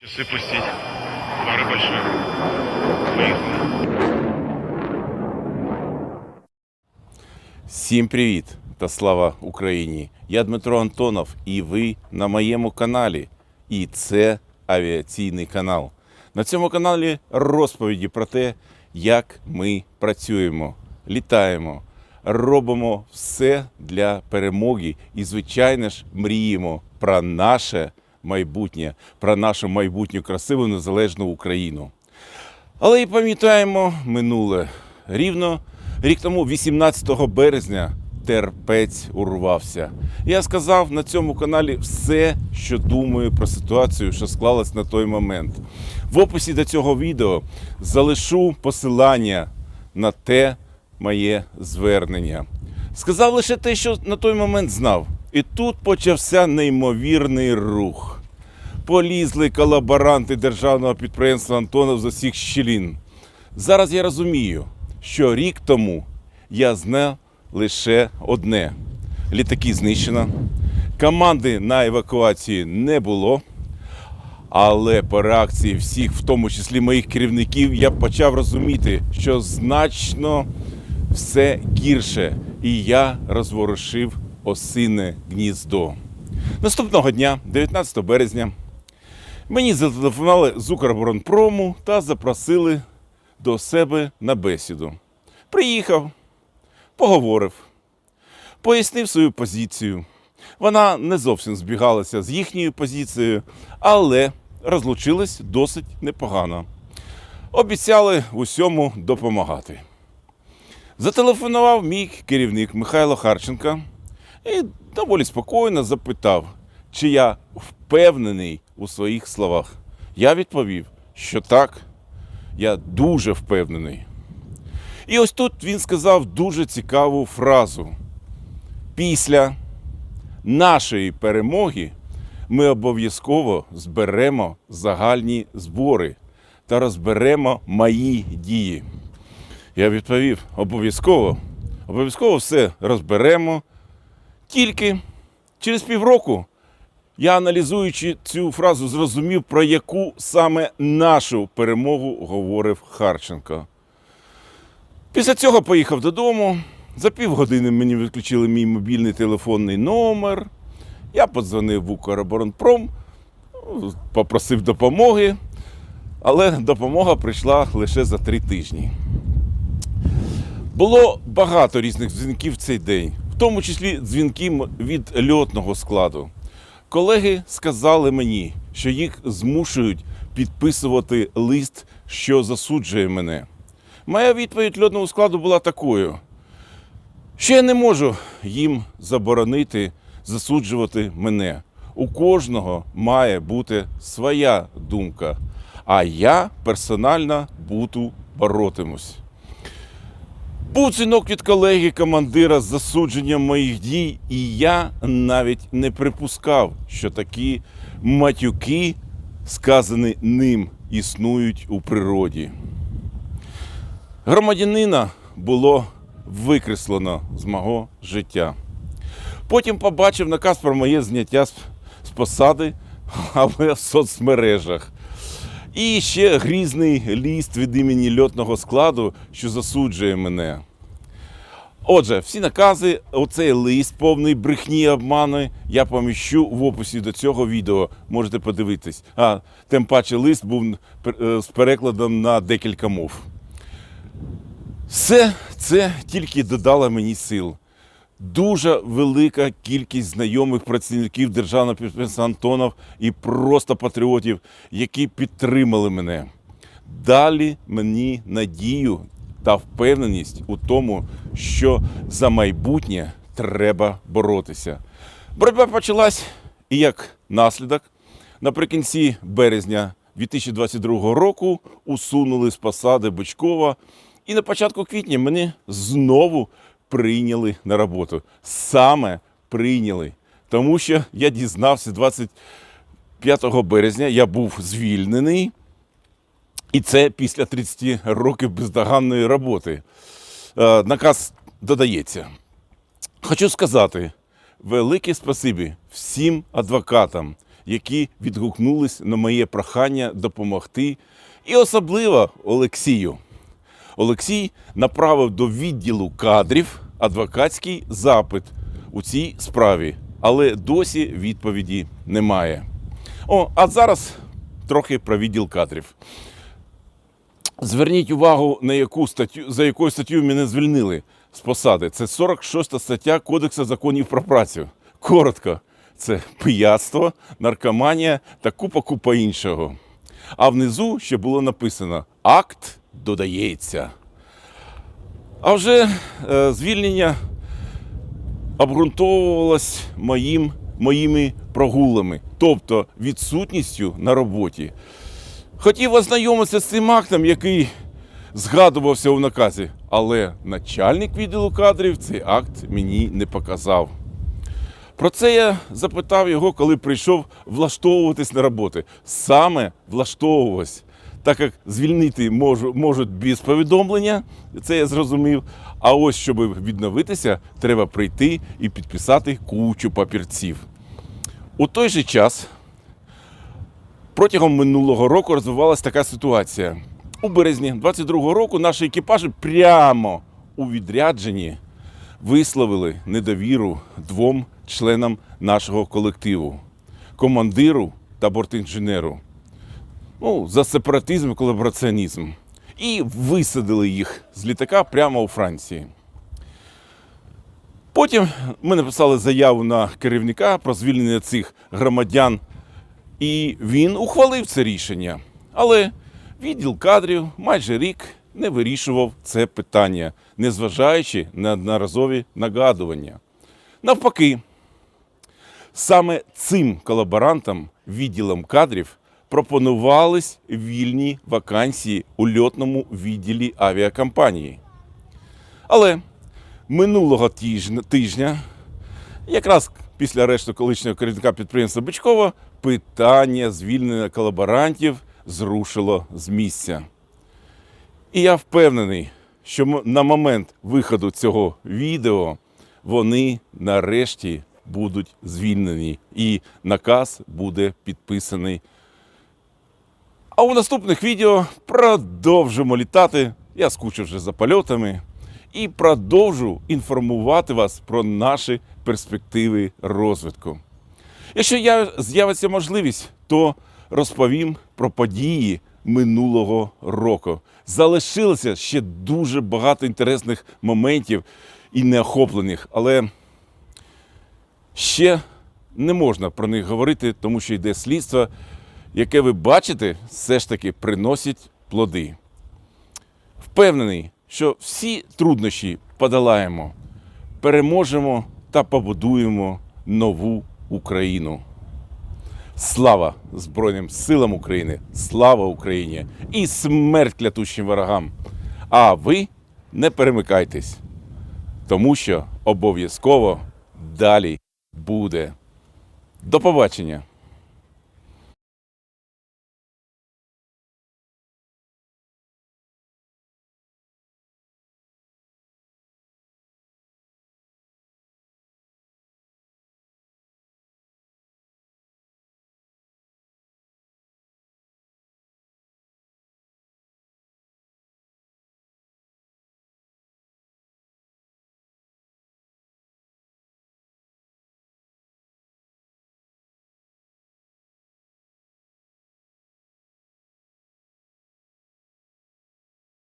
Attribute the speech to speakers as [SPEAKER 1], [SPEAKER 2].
[SPEAKER 1] Часы пустить. Пары большие. Поехали.
[SPEAKER 2] Всім привіт та слава Україні! Я Дмитро Антонов, і ви на моєму каналі. І це авіаційний канал. На цьому каналі розповіді про те, як ми працюємо, літаємо, робимо все для перемоги і, звичайно ж, мріємо про наше майбутнє, про нашу майбутню красиву незалежну Україну. Але і пам'ятаємо минуле. Рівно рік тому, 18 березня, терпець урвався. Я сказав на цьому каналі все, що думаю про ситуацію, що склалась на той момент. В описі до цього відео залишу посилання на те моє звернення. Сказав лише те, що на той момент знав. І тут почався неймовірний рух полізли колаборанти державного підприємства Антонов з усіх щілін. Зараз я розумію, що рік тому я знав лише одне: літаки знищено, команди на евакуації не було. Але по реакції всіх, в тому числі моїх керівників, я почав розуміти, що значно все гірше, і я розворушив осине гніздо. Наступного дня, 19 березня, Мені зателефонували з Укроборонпрому та запросили до себе на бесіду. Приїхав, поговорив, пояснив свою позицію. Вона не зовсім збігалася з їхньою позицією, але розлучилась досить непогано. Обіцяли в усьому допомагати. Зателефонував мій керівник Михайло Харченко і доволі спокійно запитав, чи я впевнений у своїх словах. Я відповів, що так, я дуже впевнений. І ось тут він сказав дуже цікаву фразу. Після нашої перемоги ми обов'язково зберемо загальні збори та розберемо мої дії. Я відповів: обов'язково, обов'язково все розберемо. Тільки через півроку я, аналізуючи цю фразу, зрозумів, про яку саме нашу перемогу говорив Харченко. Після цього поїхав додому. За півгодини мені відключили мій мобільний телефонний номер. Я подзвонив в Укроборонпром, попросив допомоги, але допомога прийшла лише за три тижні. Було багато різних дзвінків в цей день, в тому числі дзвінки від льотного складу. Колеги сказали мені, що їх змушують підписувати лист, що засуджує мене. Моя відповідь льотного складу була такою, що я не можу їм заборонити засуджувати мене. У кожного має бути своя думка, а я персонально буду боротимусь. Був дзвінок від колеги командира з засудженням моїх дій, і я навіть не припускав, що такі матюки, сказані ним, існують у природі. Громадянина було викреслено з мого життя. Потім побачив наказ про моє зняття з посади, але в соцмережах. І ще грізний ліст від імені льотного складу, що засуджує мене. Отже, всі накази, оцей лист повний брехні і обману, я поміщу в описі до цього відео. Можете подивитись. А тим паче лист був е, з перекладом на декілька мов. Все це тільки додало мені сил. Дуже велика кількість знайомих працівників державного підприємства Антонов і просто патріотів, які підтримали мене. Далі мені надію та впевненість у тому, що за майбутнє треба боротися. Боротьба почалась і як наслідок наприкінці березня 2022 року усунули з посади Бочкова, і на початку квітня мене знову прийняли на роботу. Саме прийняли. Тому що я дізнався 25 березня, я був звільнений. І це після 30 років бездоганної роботи. Е, Наказ додається. Хочу сказати велике спасибі всім адвокатам, які відгукнулись на моє прохання допомогти, і особливо Олексію. Олексій направив до відділу кадрів адвокатський запит у цій справі, але досі відповіді немає. О, а зараз трохи про відділ кадрів. Зверніть увагу, на яку статтю, за якою статтю мене звільнили з посади. Це 46 стаття Кодексу законів про працю. Коротко, це пияцтво, наркоманія та купа-купа іншого. А внизу ще було написано Акт додається. А вже е, звільнення обґрунтовувалось моїм, моїми прогулами, тобто відсутністю на роботі. Хотів ознайомитися з цим актом, який згадувався у наказі, але начальник відділу кадрів цей акт мені не показав. Про це я запитав його, коли прийшов влаштовуватись на роботи. Саме влаштовуватись, так як звільнити можу, можуть без повідомлення, це я зрозумів. А ось, щоб відновитися, треба прийти і підписати кучу папірців. У той же час Протягом минулого року розвивалася така ситуація. У березні 22-го року наші екіпажі прямо у відрядженні висловили недовіру двом членам нашого колективу командиру та бортінженеру. Ну, за сепаратизм і колабораціонізм. І висадили їх з літака прямо у Франції. Потім ми написали заяву на керівника про звільнення цих громадян і він ухвалив це рішення. Але відділ кадрів майже рік не вирішував це питання, незважаючи на одноразові нагадування. Навпаки, саме цим колаборантам, відділом кадрів, пропонувались вільні вакансії у льотному відділі авіакомпанії. Але минулого тижня, Якраз після арешту колишнього керівника підприємства Бичкова питання звільнення колаборантів зрушило з місця. І я впевнений, що на момент виходу цього відео вони нарешті будуть звільнені, і наказ буде підписаний. А у наступних відео продовжимо літати. Я скучив вже за польотами і продовжу інформувати вас про наші перспективи розвитку. Якщо я, з'явиться можливість, то розповім про події минулого року. Залишилося ще дуже багато інтересних моментів і неохоплених, але ще не можна про них говорити, тому що йде слідство, яке ви бачите, все ж таки приносить плоди. Впевнений, що всі труднощі подолаємо, переможемо та побудуємо нову Україну. Слава Збройним силам України! Слава Україні! І смерть клятущим ворогам! А ви не перемикайтесь, тому що обов'язково далі буде. До побачення!